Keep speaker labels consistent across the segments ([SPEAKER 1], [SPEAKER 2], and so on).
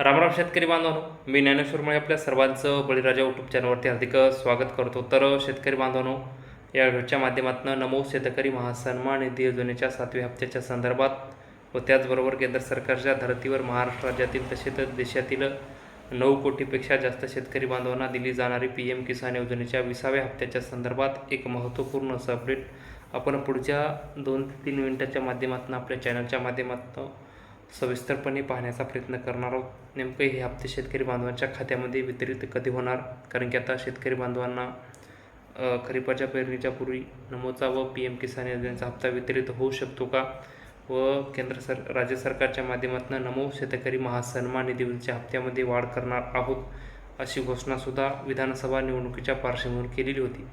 [SPEAKER 1] रामराम शेतकरी बांधवांनो मी ज्ञानेश्वरमुळे आपल्या सर्वांचं बळीराजा यूट्यूब चॅनलवरती हार्दिक स्वागत करतो. तर शेतकरी बांधवांनो या व्हिडिओच्या माध्यमातून नमो शेतकरी महासन्मान निधी योजनेच्या सातव्या हप्त्याच्या संदर्भात व त्याचबरोबर केंद्र सरकारच्या धर्तीवर महाराष्ट्र राज्यातील तसेच देशातील नऊ कोटीपेक्षा जास्त शेतकरी बांधवांना दिली जाणारी पी एम किसान योजनेच्या विसाव्या हप्त्याच्या संदर्भात एक महत्त्वपूर्ण असं अपडेट आपण पुढच्या दोन ते तीन मिनिटाच्या माध्यमातून आपल्या चॅनलच्या माध्यमातून सविस्तरपणे पाहण्याचा प्रयत्न करणार आहोत. नेमकं हे हप्ते शेतकरी बांधवांच्या खात्यामध्ये वितरित कधी होणार? कारण की आता शेतकरी बांधवांना खरीपाच्या पेरणीच्या पूर्वी नमोचा व पी एम किसान योजनेचा हप्ता वितरित होऊ शकतो का? व केंद्र सर राज्य सरकारच्या माध्यमातून नमो शेतकरी महासन्मान निधीच्या हप्त्यामध्ये वाढ करणार आहोत अशी घोषणासुद्धा विधानसभा निवडणुकीच्या पार्श्वभूमीवर केलेली होती.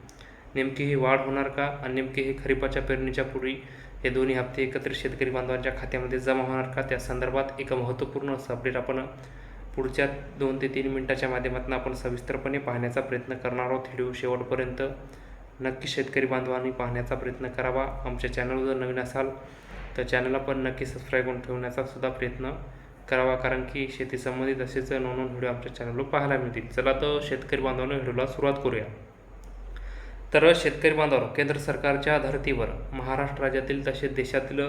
[SPEAKER 1] नेमकी ही वाढ होणार का? आणि नेमके हे खरीपाच्या पेरणीच्या पूर्वी हे दोन्ही हप्ते एकत्रित शेतकरी बांधवांच्या खात्यामध्ये जमा होणार का? त्या संदर्भात एक महत्त्वपूर्ण असं अपडेट आपण पुढच्या दोन ते तीन मिनिटाच्या माध्यमातून आपण सविस्तरपणे पाहण्याचा प्रयत्न करणार आहोत. व्हिडिओ शेवटपर्यंत नक्की शेतकरी बांधवांनी पाहण्याचा प्रयत्न करावा. आमच्या चॅनल जर नवीन असाल तर चॅनलला पण नक्की सबस्क्राईब करून ठेवण्याचा सुद्धा प्रयत्न करावा. कारण की शेती संबंधित असेच नवनवीन व्हिडिओ आमच्या चॅनलवर पाहायला मिळतील. चला तर शेतकरी बांधवांना व्हिडिओला सुरुवात करूया. तर शेतकरी बांधव केंद्र सरकारच्या धर्तीवर महाराष्ट्र राज्यातील तसेच देशातील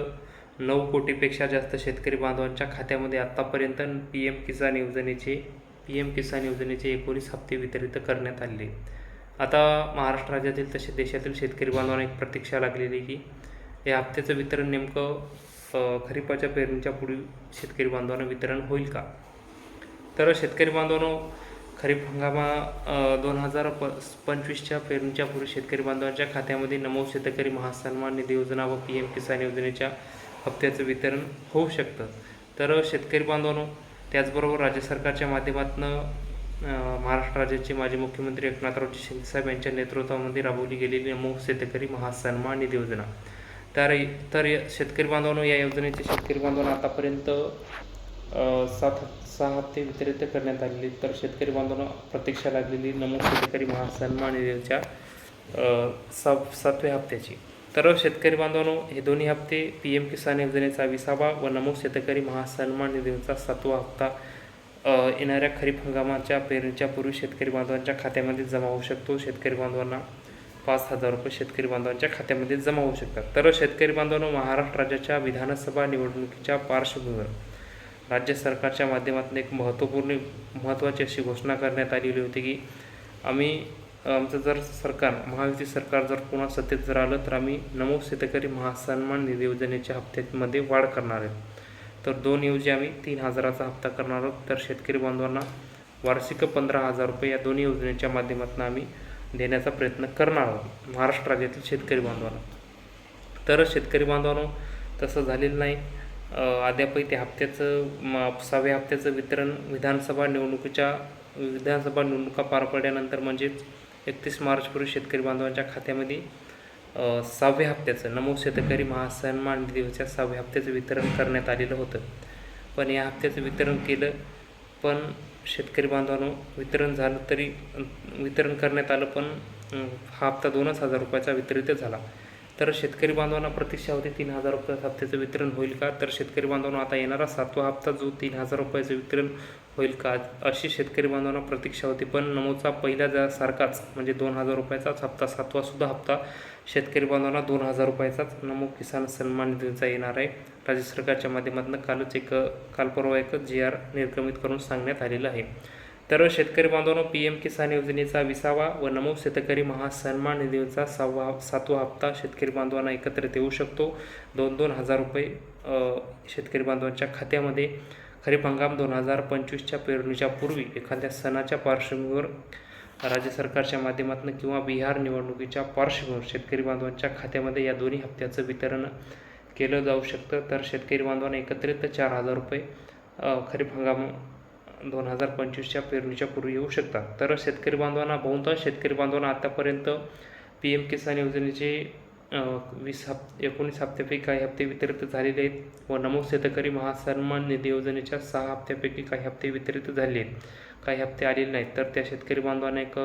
[SPEAKER 1] नऊ कोटीपेक्षा जास्त शेतकरी बांधवांच्या खात्यामध्ये आत्तापर्यंत पी एम किसान योजनेचे पी एम किसान योजनेचे एकोणीस हप्ते वितरित करण्यात आले. आता महाराष्ट्र राज्यातील तसेच देशातील शेतकरी बांधवांना एक प्रतीक्षा लागलेली आहे की या हप्त्याचं वितरण नेमकं खरीपाच्या पेरणीच्या पुढील शेतकरी बांधवांना वितरण होईल का? तर शेतकरी बांधवांनो खरीप हंगामा दोन हजार प पंचवीसच्या पेरणीच्या पूर्वी शेतकरी बांधवांच्या खात्यामध्ये नमो शेतकरी महासन्मान निधी योजना व पी एम किसान योजनेच्या हप्त्याचं वितरण होऊ शकतं. तर शेतकरी बांधवांनो त्याचबरोबर राज्य सरकारच्या माध्यमातून महाराष्ट्र राज्याचे माजी मुख्यमंत्री एकनाथरावजी शिंदेसाहेब यांच्या नेतृत्वामध्ये राबवली गेलेली नमो शेतकरी महासन्मान निधी योजना. तर तर शेतकरी बांधवांनो या योजनेचे शेतकरी बांधवांना आतापर्यंत सात सहा हप्ते वितरित करण्यात आलेली तर शेतकरी बांधवांना प्रतीक्षा लागलेली नमूद शेतकरी महासन्मान योजनेच्या सा सात सातव्या हप्त्याची. तर शेतकरी बांधवांनो हे दोन्ही हप्ते पी एम किसान योजनेचा विसावा व नमो शेतकरी महासन्मान निधीचा सातवा हप्ता येणाऱ्या खरीप हंगामाच्या पेरणीच्या पूर्वी शेतकरी बांधवांच्या खात्यामध्ये जमा होऊ शकतो. शेतकरी बांधवांना पाच हजार रुपये शेतकरी बांधवांच्या खात्यामध्ये जमा होऊ शकतात. तर शेतकरी बांधवांनो महाराष्ट्र राज्याच्या विधानसभा निवडणुकीच्या पार्श्वभूमीवर राज्य सरकारच्या माध्यमातून एक महत्त्वपूर्ण महत्त्वाची अशी घोषणा करण्यात आलेली होती की आम्ही आमचं जर सरकार महायुती सरकार जर पुन्हा सत्तेत जर आलं तर आम्ही नमो शेतकरी महासन्मान निधी योजनेच्या हप्त्यामध्ये वाढ करणार आहे तर दोन ऐवजी आम्ही तीन हजाराचा हप्ता करणार आहोत. तर शेतकरी बांधवांना वार्षिक पंधरा हजार रुपये या दोन्ही योजनेच्या माध्यमातून आम्ही देण्याचा प्रयत्न करणार आहोत महाराष्ट्र राज्यातील शेतकरी बांधवांना. तर शेतकरी बांधवांनो तसं झालेलं नाही. अद्यापही त्या हप्त्याचं म सहाव्या हप्त्याचं वितरण विधानसभा निवडणुकीच्या विधानसभा निवडणुका पार पडल्यानंतर म्हणजेच एकतीस मार्चपूर्वी शेतकरी बांधवांच्या खात्यामध्ये सहाव्या हप्त्याचं नमो शेतकरी महासन्मान निधीच्या सहाव्या हप्त्याचं वितरण करण्यात आलेलं होतं. पण या हप्त्याचं वितरण केलं पण शेतकरी बांधवांनो वितरण झालं तरी वितरण करण्यात आलं पण हा हप्ता दोनच हजार रुपयाचा वितरित झाला. तर शेतकरी बांधवांना प्रतीक्षा होती तीन हजार रुपये हप्त्याचं वितरण होईल का? तर शेतकरी बांधवांना आता येणारा सातवा हप्ता जो तीन हजार रुपयाचं वितरण होईल का? अशी शेतकरी बांधवांना प्रतीक्षा होती पण नमोचा पहिल्या जा सारखाच म्हणजे दोन हजार रुपयाचाच हप्ता सातवा सुद्धा हप्ता शेतकरी बांधवांना दोन हजार रुपयाचाच नमो किसान सन्मान निधीचा येणार आहे. राज्य सरकारच्या माध्यमातून कालच एक काल परवा एक जी आर निर्गमित करून सांगण्यात आलेलं आहे. तर शेतकरी बांधवांनो पी एम किसान योजनेचा विसावा व नमो शेतकरी महासन्मान निधीचा सहावा सातवा हप्ता शेतकरी बांधवांना एकत्रित येऊ शकतो. दोन दोन हजार रुपये शेतकरी बांधवांच्या खात्यामध्ये खरीप हंगाम दोन हजार पंचवीसच्या पेरणीच्या पूर्वी एखाद्या सणाच्या पार्श्वभूमीवर राज्य सरकारच्या माध्यमातून किंवा बिहार निवडणुकीच्या पार्श्वभूमीवर शेतकरी बांधवांच्या खात्यामध्ये या दोन्ही हप्त्याचं वितरण केलं जाऊ शकतं. तर शेतकरी बांधवांना एकत्रित चार हजार रुपये खरीप हंगाम दोन हजार पंचवीसच्या पेरणीच्या पूर्वी येऊ शकतात. तर शेतकरी बांधवांना बहुतांश शेतकरी बांधवांना आतापर्यंत पी एम किसान योजनेचे वीस हप एकोणीस हप्त्यापैकी काही हप्ते वितरित झालेले आहेत व नमो शेतकरी महासन्मान निधी योजनेच्या सहा हप्त्यापैकी काही हप्ते वितरित झाले आहेत. काही हप्ते आलेले नाहीत. तर त्या शेतकरी बांधवांना एक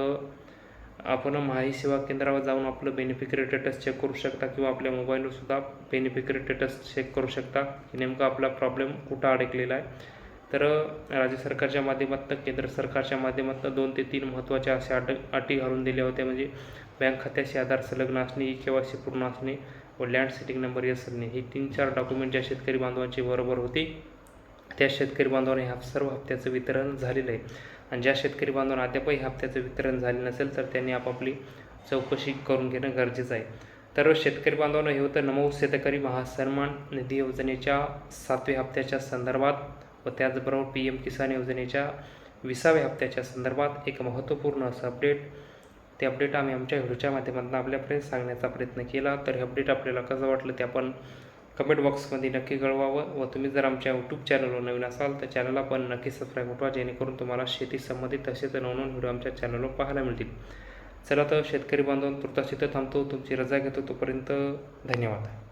[SPEAKER 1] आपण माही सेवा केंद्रावर जाऊन आपलं बेनिफिकरी स्टेटस चेक करू शकता किंवा आपल्या मोबाईलवर सुद्धा बेनिफिकरी स्टेटस चेक करू शकता. की नेमका आपला प्रॉब्लेम कुठं अडकलेला आहे. तर राज्य सरकारच्या माध्यमातून केंद्र सरकारच्या माध्यमातून दोन ते तीन महत्त्वाच्या अशा अट अटी घालून दिल्या होत्या. म्हणजे बँक खात्याशी आधार संलग्न असणे ई केवायसी पूर्ण असणे व लँड सिटिंग नंबर असणे हे तीन चार डॉक्युमेंट ज्या शेतकरी बांधवांची बरोबर होती त्या शेतकरी बांधवांना ह्या सर्व हप्त्याचं वितरण झालेलं आहे. आणि ज्या शेतकरी बांधवांना अद्यापही हप्त्याचं वितरण झाले नसेल तर त्यांनी आपापली चौकशी करून घेणं गरजेचं आहे. तर शेतकरी बांधवांना हे होतं नमो शेतकरी महासन्मान निधी योजनेच्या सातव्या हप्त्याच्या संदर्भात. व त्याचबरोबर पी एम किसान योजनेच्या विसाव्या हप्त्याच्या संदर्भात एक महत्त्वपूर्ण असं अपडेट ते अपडेट आम्ही आमच्या व्हिडिओच्या माध्यमातून आपल्यापर्यंत सांगण्याचा प्रयत्न केला. तर हे अपडेट आपल्याला कसं वाटलं ते आपण कमेंट बॉक्समध्ये नक्की कळवावं व तुम्ही जर आमच्या यूट्यूब चॅनलवर नवीन असाल तर चॅनलला पण नक्की सबस्क्राईब उठवा जेणेकरून तुम्हाला शेती संबंधित तसेच नवनवीन व्हिडिओ आमच्या चॅनलवर पाहायला मिळतील. चला तर शेतकरी बांधव तुर्तास इथं थांबतो. तुमची रजा घेतो. तोपर्यंत धन्यवाद.